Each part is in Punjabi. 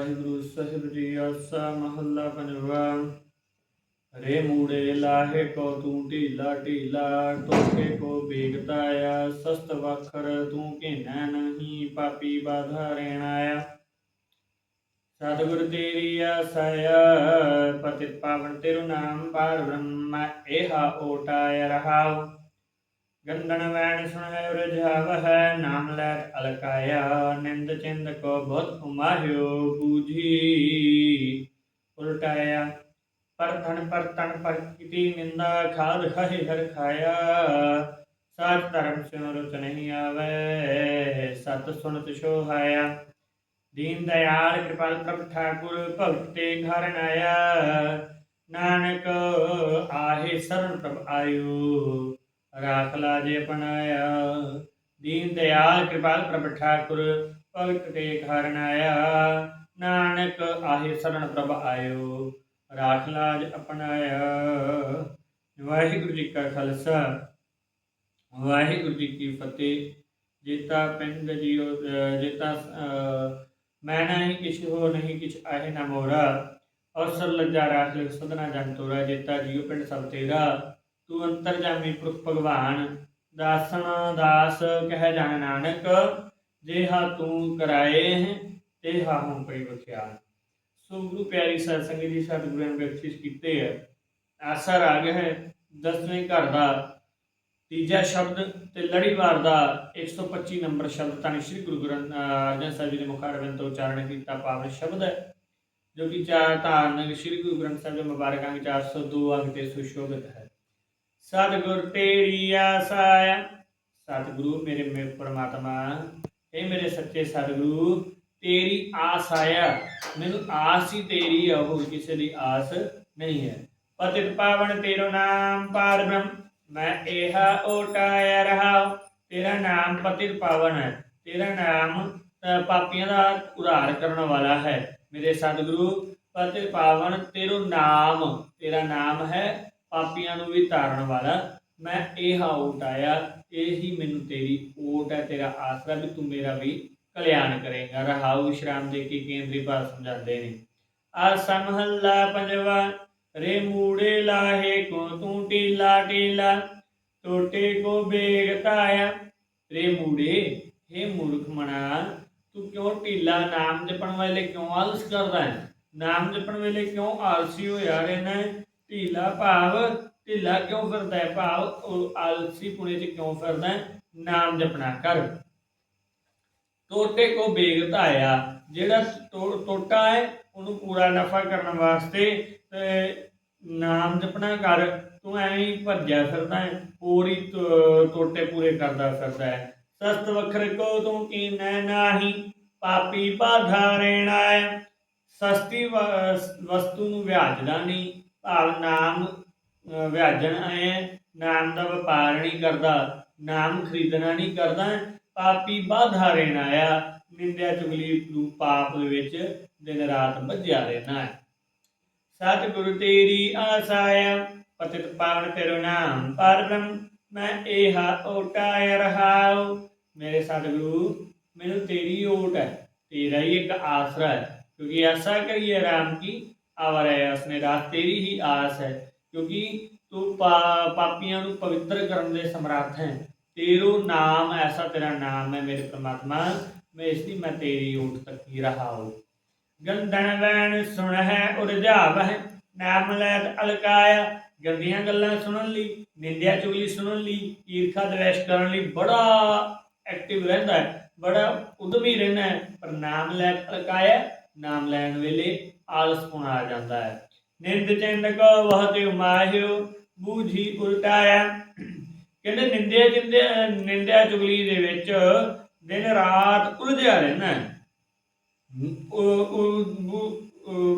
ਵਾਹਿਗੁਰੂ ਸਾਹਿਬ ਜੀ ਆਸਾ ਮਹੱਲਾ ਪੰਜਵਾ ਰੇ ਮੂੜੇ ਲਾਹੇ ਕੋ ਤੂੰ ਢੀਲਾ ਢੀਲਾ ਟੋਕੇ ਕੋ ਬੇਗਤਾ ਆ ਸਸਤ ਵਖਰ ਤੂੰ ਘੇਨਾ ਨਹੀਂ ਪਾਪੀ ਬਾਧਾ ਰਹਿਣ ਸਤਿਗੁਰ ਤੇਰੀ ਆਸਾਇਆ ਪਤਿਤ ਪਾਵਨ ਤੇਰੂ ਨਾਮ ਪਾਰ ਬ੍ਰਹਮਾ ਇਹਾ ਓਟਾਇ ਰਹਾਉ ਗੰਦਣ ਵੈਣ ਸੁਣੈ ਰਜਾਵ ਹੈ ਨਾਮ ਲੈ ਅਲਕਾਇਆ, ਨਿੰਦ ਚਿੰਦ ਕੋ ਬਹੁਤ ਉਮਾਹਿਓ ਬੂਝੀ ਉਲਟਾਇਆ ਪਰ ਧਨ ਪਰ ਨਿੰਦਾ, ਖਾਦ ਖਾਹੇ ਹਰ ਖਾਇਆ। ਸਾਚ ਧਰਮ ਸਿਉ ਰੁਚ ਨਹੀਂ ਆਵੇ, ਸਤ ਸੁਣਤ ਸੋਹਾਇਆ। ਦੀਨ ਦਇਆਲ ਕਿਰਪਾਲ ਪ੍ਰਭ ਠਾਕੁਰ, ਭਗਤ ਤੇ ਘਰ ਨਾਇਆ। ਨਾਨਕ ਆਹੇ ਸਰਨ ਪ੍ਰਭ ਆਇਓ। ਰਾਖ ਲਾਜੇ ਅਪਨਾਇਆ ਦੀਨ ਦਇਆਲ ਕਿਰਪਾਲ ਪ੍ਰਭ ਠਾਕੁਰ ਭਗਤ ਤੇ ਘਰ ਨਾਇਆ। ਨਾਨਕ ਆਹੇ ਸਰਨ ਪ੍ਰਭ ਆਇਓ ਰਾਖ ਲਾਜ ਅਪਨਾਇਆ ਵਾਹਿਗੁਰੂ ਜੀ ਕਾ ਖਾਲਸਾ, ਵਾਹਿਗੁਰੂ ਜੀ ਕੀ ਫਤਿਹ। ਜੇਤਾ ਪਿੰਡ ਜੀਓ, ਜੇਤਾ, ਅਹ, ਮੈਂ ਨਹੀਂ ਕਿਛ ਹੋ ਨਹੀਂ ਕਿਛ ਆਹੇ ਨਾ ਮੋਰਾ। ਅਵਸਰ ਲੱਜਾ ਰਾਖ ਲਿਖ ਸਦਨਾ ਜਨ ਤੋਰਾ, ਜੇਤਾ ਜੀਓ ਪਿੰਡ ਸਭ ਤੇਰਾ। ਤੂੰ ਅੰਤਰ ਜਾਮੀ ਪੁਰਖ ਭਗਵਾਨ, ਦਾਸਨ ਦਾਸ ਕਹਿ ਜਾਣ ਨਾਨਕ ਜੇਹਾ ਤੂੰ ਕਰਾਏ ਤੇ ਹਾਹੋਂ ਪਈ ਬਖਿਆ ਸੋ ਗੁਰੂ ਪਿਆਰੀ ਸਾਧ ਸੰਗਤ ਜੀ, ਸਤਿਗੁਰਾਂ ਨੇ ਬਖਸ਼ਿਸ਼ ਕੀਤੇ ਹੈ ਆਸਾ ਰਾਗ ਹੈ ਦਸਵੇਂ ਘਰ ਦਾ, ਤੀਜਾ ਸ਼ਬਦ ਤੇ ਲੜੀਵਾਰ ਦਾ 125 ਨੰਬਰ ਸ਼ਬਦ ਤਾਂ ਸ੍ਰੀ ਗੁਰੂ ਗ੍ਰੰਥ ਅਰਜਨ ਸਾਹਿਬ ਜੀ ਦੇ ਮੁਖ ਤੋਂ ਉਚਾਰਨ ਕੀਤਾ ਪਾਵਨ ਸ਼ਬਦ ਹੈ, ਜੋ ਕਿ ਚਾਰ ਧਾਰਨ ਸ੍ਰੀ ਗੁਰੂ ਗ੍ਰੰਥ ਸਾਹਿਬ ਦੇ ਮੁਬਾਰਕ ਅੰਗ 402 ਅੰਗ ਤੇ ਸੁਸ਼ੋਭਿਤ ਹੈ। ਸਤਿਗੁਰ ਤੇਰੀ ਆਸਾਇਆ ਸਤਿਗੁਰੂ ਮੇਰੇ ਮੇ ਪਰਮਾਤਮਾ ਇਹ ਮੇਰੇ ਸੱਚੇ ਸਤਿਗੁਰੂ, ਤੇਰੀ ਆਸ ਆਇਆ। ਮੈਨੂੰ ਆਸ ਹੀ ਤੇਰੀ ਆ ਹੋਰ ਕਿਸੇ ਦੀ ਆਸ ਨਹੀਂ ਹੈ। ਪਤਿਤ ਪਾਵਨ ਤੇਰੋ ਨਾਮ ਪਾਰ ਬ੍ਰਹਮ, ਮੈਂ ਇਹਾ ਓਟਾਇਆ ਰਹਾ ਤੇਰਾ ਨਾਮ ਪਤਿਤ ਪਾਵਨ ਹੈ। ਤੇਰਾ ਨਾਮ ਪਾਪੀਆਂ ਦਾ ਉਧਾਰ ਕਰਨ ਵਾਲਾ ਹੈ। ਮੇਰੇ ਸਤਿਗੁਰੂ, ਪਤਿਤ ਪਾਵਨ ਤੇਰੋ ਨਾਮ, ਤੇਰਾ ਨਾਮ ਹੈ ਪਾਪੀਆਂ ਨੂੰ ਵੀ ਤਾਰਨ ਵਾਲਾ। ਮੈਂ ਇਹਾ ਓਟਾਇਆ ਇਹੀ ਮੈਨੂੰ ਤੇਰੀ ਓਟ ਹੈ, ਤੇਰਾ ਆਸਰਾ ਵੀ ਤੂੰ ਮੇਰਾ ਵੀ ਕਲਿਆਣ ਕਰੇਗਾ। ਰਹਾਉ ਵਿਸ਼ਰਾਮ ਦੇ ਕੇ ਕੇਂਦਰੀ ਭਾਵ ਸਮਝਾਉਂਦੇ ਨੇ। ਆ ਸਮਹੱਲਾ ਪੰਜਵਾ, ਰੇ ਮੂੜੇ ਲਾਹੇ ਕੋ ਤੂੰ ਟੀਲਾ ਟੀਲਾ ਟੋਟੇ ਕੋ ਬੇਗਤਾਇਆ ਰੇ ਮੂੜੇ हे ਮੂਰਖ ਮਨਾ ਤੂੰ ਕਿਉਂ ਢੀਲਾ? ਨਾਮ ਜਪਣ ਵੇਲੇ ਕਿਉਂ ਆਲਸ ਕਰਦਾ ਹੈ? ਨਾਮ ਜਪਣ ਵੇਲੇ ਕਿਉਂ ਆਲਸੀ ਹੋਇਆ ਰਹਿਣਾ ਹੈ? ਢੀਲਾ ਭਾਵ, ਢੀਲਾ ਕਿਉਂ ਫਿਰਦਾ ਹੈ ਭਾਵ? ਉਹ ਆਲਸੀ ਪੁਣੇ ਚ ਕਿਉਂ ਫਿਰਦਾ ਹੈ? ਨਾਮ ਜਪਣਾ ਕਰ। ਟੋਟੇ ਕੋ ਬੇਗ ਆਇਆ ਜਿਹੜਾ ਟੋ- ਟੋਟਾ ਹੈ, ਉਹਨੂੰ ਪੂਰਾ ਨਫਾ ਕਰਨ ਵਾਸਤੇ ਨਾਮ ਜਪਣਾ ਕਰ, ਤੂੰ ਐਵੇਂ ਭੱਜਿਆ ਫਿਰਦਾ ਹੈ ਪੂਰੀ ਟੋਟੇ ਪੂਰੇ ਕਰਦਾ ਫਿਰਦਾ ਹੈ। ਸਸਤ ਵਖਰ ਕੋ ਤੂੰ ਕੀਨੈ ਨਾਹੀ, ਪਾਪੀ ਬਾਧਾ ਰਹਿਣਾ ਹੈ। ਸਸਤੀ ਵਸਤੂ ਨੂੰ ਵਿਆਜਦਾ ਨਹੀਂ ਭਾਵ ਨਾਮ ਵਿਆਜਣ ਆਏ, ਨਾਮ ਦਾ ਵਪਾਰ ਨਹੀਂ ਕਰਦਾ, ਨਾਮ ਖਰੀਦਣਾ ਨਹੀਂ ਕਰਦਾ, ਪਾਪੀ ਬਾਧਾ ਰਹਿਣਾ ਆ ਨਿੰਦਿਆ ਚੁਗਲੀ ਨੂੰ ਪਾਪ ਦੇ ਵਿੱਚ ਦਿਨ ਰਾਤ ਭੱਜਿਆ ਰਹਿਣਾ ਹੈ। ਸਤਿਗੁਰੂ ਤੇਰੀ ਆਸਾਇਆ ਪਤਿਤ ਪਾਵਨ ਤੇਰੋ ਨਾਮ ਪਰਮ ਮੈਂ ਇਹਾ ਓਟਾਇ ਰਹਾਉ। ਮੇਰੇ ਸਤਿਗੁਰੂ, ਮੈਨੂੰ ਤੇਰੀ ਓਟ ਹੈ, ਤੇਰਾ ਹੀ ਇੱਕ ਆਸਰਾ ਹੈ, ਕਿਉਂਕਿ ਐਸਾ ਕਰੀਏ ਰਾਮ ਕੀ ਆਵਰ ਹੈ ਉਸਨੇ ਰਾਤ ਤੇਰੀ ਹੀ ਆਸ ਹੈ, ਕਿਉਂਕਿ ਤੂੰ ਪਾਪੀਆਂ ਨੂੰ ਪਵਿੱਤਰ ਕਰਨ ਦੇ ਸਮਰੱਥ ਹੈ। ਤੇਰੋ ਨਾਮ, ਐਸਾ ਤੇਰਾ ਨਾਮ ਹੈ ਮੇਰੇ ਪ੍ਰਮਾਤਮਾ, ਮੈਂ ਇਸ ਦੀ ਮੈਂ ਤੇਰੀ ਓਟ ਤੱਕੀ ਰਹਾ ਹੂੰ। ਗੰਦਨ ਵੈਣ ਸੁਣ ਹੈ ਉਰਝਾਵ ਹੈ ਨਾਮ ਲੈਤ ਅਲਕਾਇਆ। ਗੰਦੀਆਂ ਗੱਲਾਂ ਸੁਣਨ ਲਈ, ਨਿੰਦਿਆ ਚੁਗਲੀ ਸੁਣਨ ਲਈ, ਈਰਖਾ ਦਵੇਸ਼ ਕਰਨ ਲਈ ਬੜਾ ਐਕਟਿਵ ਰਹਿੰਦਾ ਹੈ, ਬੜਾ ਉਦਮੀ ਰਹਿਣਾ ਹੈ। ਪਰ ਨਾਮ ਲੈ ਅਲਕਾਇਆ, ਨਾਮ ਲੈਣ ਵੇਲੇ ਆਲਸਪੁਣ ਆ ਜਾਂਦਾ ਹੈ। ਨਿੰਦ ਚਿੰਦ ਕੋ ਬਹੁਤ ਉਮਾਹਿਓ ਬੂਝੀ ਉਲਟਾਇਆ ਕਹਿੰਦੇ ਨਿੰਦਿਆ ਚਿੰਦੇ ਨਿੰਦਿਆ ਚੁਗਲੀ ਦੇ ਵਿੱਚ ਦਿਨ ਰਾਤ ਉਲਝਿਆ ਰਹਿਣਾ ਹੈ। ਉਹ-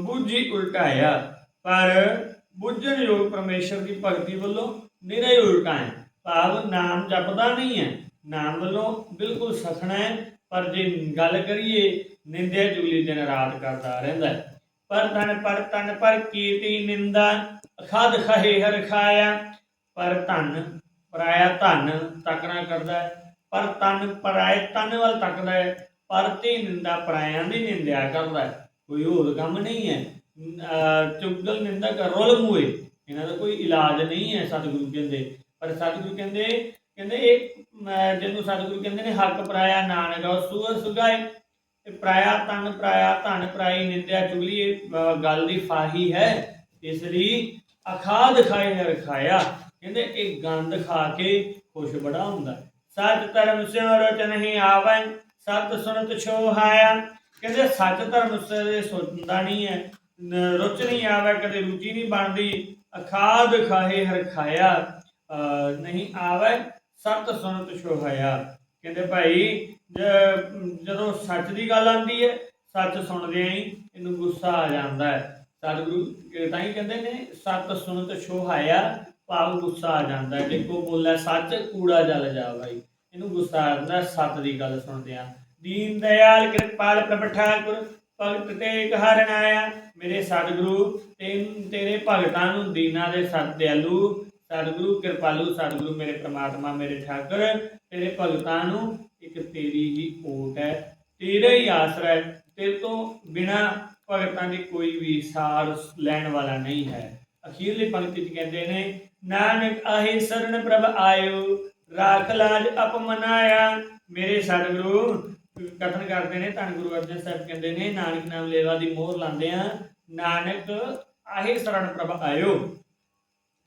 ਬੂਝੀ ਉਲਟਾਇਆ। ਪਰ ਬੁੱਝਣ ਯੋਗ ਪਰਮੇਸ਼ਰ ਦੀ ਭਗਤੀ ਵੱਲੋਂ ਨਿਰਾ ਹੀ ਉਲਟਾ ਹੈ। ਭਾਵ ਨਾਮ ਜਪਦਾ ਨਹੀਂ ਹੈ। ਨਾਮ ਵੱਲੋਂ ਬਿਲਕੁਲ ਸਖਣਾ ਹੈ। ਪਰ ਜੇ ਗੱਲ ਕਰੀਏ, ਨਿੰਦਿਆ ਚੁਗਲੀ ਦਿਨ ਰਾਤ ਕਰਦਾ ਰਹਿੰਦਾ ਹੈ। ਪਰ ਤਨ ਪਰ ਤਨ ਪਰ ਕੀਤੀ ਨਿੰਦਾ, ਅਖਾਦ ਖਹੇ ਹਰ ਖਾਇਆ। ਪਰ ਧਨ ਪਰਾਇਆ ਧਨ ਤੱਕਣਾ ਕਰਦਾ ਪਰ ਤਨ ਪਰਾਏ ਤਨ ਵੱਲ ਤੱਕਦਾ ਹੈ। ਪਰ ਤੇ ਨਿੰਦਾ ਪਰਾਇਆਂ ਦੀ ਨਿੰਦਿਆ ਕਰਦਾ ਕੋਈ ਹੋਰ ਕੰਮ ਨਹੀਂ ਹੈ। ਅਹ ਚੁਗਲ ਨਿੰਦਕ ਰੁਲ ਮੂਏ ਇਹਨਾਂ ਦਾ ਕੋਈ ਇਲਾਜ ਨਹੀਂ ਹੈ ਸਤਿਗੁਰੂ ਕਹਿੰਦੇ। ਪਰ ਸਤਿਗੁਰੂ ਕਹਿੰਦੇ ਕਹਿੰਦੇ ਇਹ, ਅਹ ਜਿਹਨੂੰ ਸਤਿਗੁਰੂ ਕਹਿੰਦੇ ਨੇ, ਹੱਕ ਪਰਾਇਆ ਨਾਨਕ ਸੂਰ ਸੁਗਾਏ। ਇਹ ਪਰਾਇਆ ਤਨ ਪਰਾਇਆ ਧਨ ਪਰਾਈ ਨਿੰਦਿਆ ਚੁਗਲੀ ਇਹ ਗੱਲ ਦੀ ਫਾਹੀ ਹੈ। ਇਸ ਲਈ ਅਖਾਦ ਖਾਏ ਨੇ ਰਖਾਇਆ ਕਹਿੰਦੇ ਇਹ ਗੰਦ ਖਾ ਕੇ ਖੁਸ਼ ਬੜਾ ਹੁੰਦਾ ਹੈ। ਧਰਮ ਸਿਉ ਰਚ ਨਹੀਂ ਆਵੈ ਸਤ ਸੁਨਤ ਛੋਹਾਇਆ ਕਹਿੰਦੇ ਸੱਚ ਧਰਮ ਸੇ ਸੁਣਦਾ ਨਹੀਂ ਹੈ, ਨ- ਰੁਚ ਨਹੀਂ ਆਵੇ, ਕਦੇ ਰੁਚੀ ਨਹੀਂ ਬਣਦੀ। ਅਖਾਦ ਖਾਏ ਹਰ ਖਾਇਆ, ਅਹ, ਨਹੀਂ ਆਵੇ, ਸਤ ਸੁਨਤ ਛੋਹਾਇਆ ਕਹਿੰਦੇ ਭਾਈ ਜਦੋਂ ਸੱਚ ਦੀ ਗੱਲ ਆਉਂਦੀ ਹੈ, ਸੱਚ ਸੁਣਦੇ ਹੀ ਇਹਨੂੰ ਗੁੱਸਾ ਆ ਜਾਂਦਾ ਹੈ। ਸਤਿਗੁਰੂ ਤਾਂ ਹੀ ਕਹਿੰਦੇ ਨੇ, ਸਤ ਸੁਨਤ ਛੋਹਾਇਆ, ਭਾਵ ਗੁੱਸਾ ਆ ਜਾਂਦਾ ਹੈ। ਜੇ ਕੋ ਬੋਲੇ ਸੱਚ, ਕੂੜਾ ਜਲ ਜਾ ਭਾਈ। ਇਹਨੂੰ ਗੁੱਸਾ ਆ ਜਾਂਦਾ ਸੱਤ ਦੀ ਗੱਲ ਸੁਣਦੇ ਆ। ਦੀਨ ਦਇਆਲ ਕਿਰਪਾਲ ਪ੍ਰਭ ਠਾਕੁਰ, ਭਗਤ ਤੇ ਹਰਨ ਆਇਆ ਮੇਰੇ ਸਤਿਗੁਰੂ ਤੇ ਤੇਰੇ ਭਗਤਾਂ ਨੂੰ ਦੀਨਾ ਦੇ ਸਤ ਦਿਆਲੂ ਸਤਿਗੁਰੂ, ਕਿਰਪਾਲੂ ਸਤਿਗੁਰੂ ਮੇਰੇ ਪ੍ਰਮਾਤਮਾ, ਮੇਰੇ ਠਾਕਰ, ਤੇਰੇ ਭਗਤਾਂ ਨੂੰ ਇੱਕ ਤੇਰੀ ਹੀ ਓਟ ਹੈ। ਤੇਰਾ ਹੀ ਆਸਰਾ ਹੈ। ਤੇਰੇ ਤੋਂ ਬਿਨਾ ਭਗਤਾਂ ਦੀ ਕੋਈ ਵੀ ਸਾਰ ਲੈਣ ਵਾਲਾ ਨਹੀਂ ਹੈ। ਅਖੀਰਲੀ ਪੰਕਤੀ ਚ ਕਹਿੰਦੇ ਨੇ, ਨਾਨਕ ਆਹੇ ਸਰਨ ਪ੍ਰਭ ਆਇਓ, ਰਾਖ ਲਾਜ ਅਪਮਨਾਇਆ। ਮੇਰੇ ਸਤਿਗੁਰੂ, ਕਥਨ ਕਰਦੇ ਨੇ, ਧੰਨ ਗੁਰੂ ਅਰਜਨ ਸਾਹਿਬ ਕਹਿੰਦੇ ਨੇ, ਨਾਨਕ ਨਾਮ ਲੇਵਾ ਦੀ ਮੋਹਰ ਲਾਉਂਦੇ ਆ ਨਾਨਕ ਆਹੇ ਸ਼ਰਨ ਪ੍ਰਭ ਆਇਓ।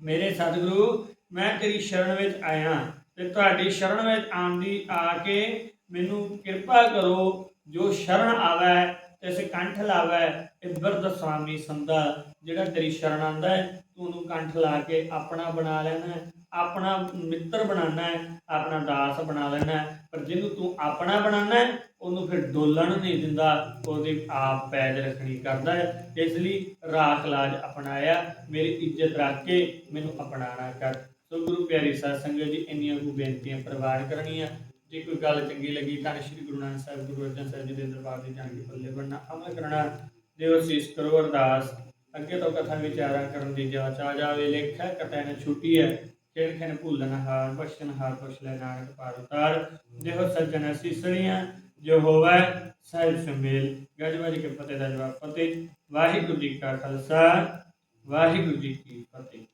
ਮੇਰੇ ਸਤਿਗੁਰੂ, ਮੈਂ ਤੇਰੀ ਸ਼ਰਨ ਵਿੱਚ ਆਇਆ ਤੇ ਤੁਹਾਡੀ ਸ਼ਰਨ ਵਿੱਚ ਆਉਣ ਦੀ ਆ ਕੇ ਮੈਨੂੰ ਕਿਰਪਾ ਕਰੋ, ਜੋ ਸ਼ਰਨ ਆਵੇ ਤੇ ਕੰਠ ਲਾਵੇ, ਇਹ ਬਿਰਧ ਸੁਆਮੀ ਸੰਦਾ ਜਿਹੜਾ ਤੇਰੀ ਸ਼ਰਨ ਆਂਦਾ ਹੈ, ਤੂੰ ਉਹਨੂੰ ਕੰਠ ਲਾ ਕੇ ਆਪਣਾ ਬਣਾ ਲੈਣਾ ਆਪਣਾ ਮਿੱਤਰ ਬਣਾਉਣਾ ਹੈ, ਆਪਣਾ ਦਾਸ ਬਣਾ ਲੈਣਾ ਪਰ ਜਿਹਨੂੰ ਤੂੰ ਆਪਣਾ ਬਣਾਉਣਾ ਹੈ, ਉਹਨੂੰ ਫਿਰ ਡੋਲਣ ਨਹੀਂ ਦਿੰਦਾ, ਉਹਦੀ ਆਪ ਪੈਜ ਰੱਖਣੀ ਕਰਦਾ ਹੈ। ਇਸ ਲਈ ਰਾਖ ਲਾਜ ਅਪਣਾਇਆ, ਮੇਰੀ ਇੱਜ਼ਤ ਰੱਖ ਕੇ ਮੈਨੂੰ ਅਪਣਾਣਾ ਕਰ। ਸੋ ਗੁਰੂ ਪਿਆਰੀ ਸਾਧ ਸੰਗਤ ਜੀ, ਇੰਨੀਆਂ ਕੁ ਬੇਨਤੀਆਂ ਪ੍ਰਵਾਨ ਕਰਨੀਆਂ। ਜੇ ਕੋਈ ਗੱਲ ਚੰਗੀ ਲੱਗੀ, ਤਾਂ ਸ੍ਰੀ ਗੁਰੂ ਨਾਨਕ ਸਾਹਿਬ, ਗੁਰੂ ਅਰਜਨ ਸਾਹਿਬ ਜੀ ਦੇ ਦਰਬਾਰ ਦੀ ਜਾਣ ਕੇ ਪੱਲੇ ਬਣਨਾ ਅਮਲ ਕਰਨਾ। ਦੇਵ ਅਸੀਸ ਕਰੋ ਅਰਦਾਸ। ਅੱਗੇ ਤੋਂ ਕਥਾ ਵਿਚਾਰਾ ਕਰਨ ਦੀ ਜਾਚ ਆ ਜਾਵੇ ਲੇਖਾ ਕਥਾ ਨ ਛੁੱਟੀ ਹੈ। ਖੇੜ ਖੇਨ ਭੁੱਲਣ ਹਾਰ, ਬਖਸ਼ਣ ਹਾਰ, ਬਖਸ਼ ਲੈ ਨਾਨਕ ਪਾਰ ਉਤਾਰ। ਦੇਹ ਸੱਜਣ ਅਸੀਸੜੀਆਂ ਜੋ ਹੋਵੇ ਸਾਹਿਬ ਸੰਮੇਲ। ਗੱਜ ਕੇ ਫਤਿਹ ਦਾ ਜਵਾਬ ਫਤਿਹ। ਵਾਹਿਗੁਰੂ ਜੀ ਕਾ ਖਾਲਸਾ, ਵਾਹਿਗੁਰੂ ਜੀ ਕੀ ਫਤਿਹ।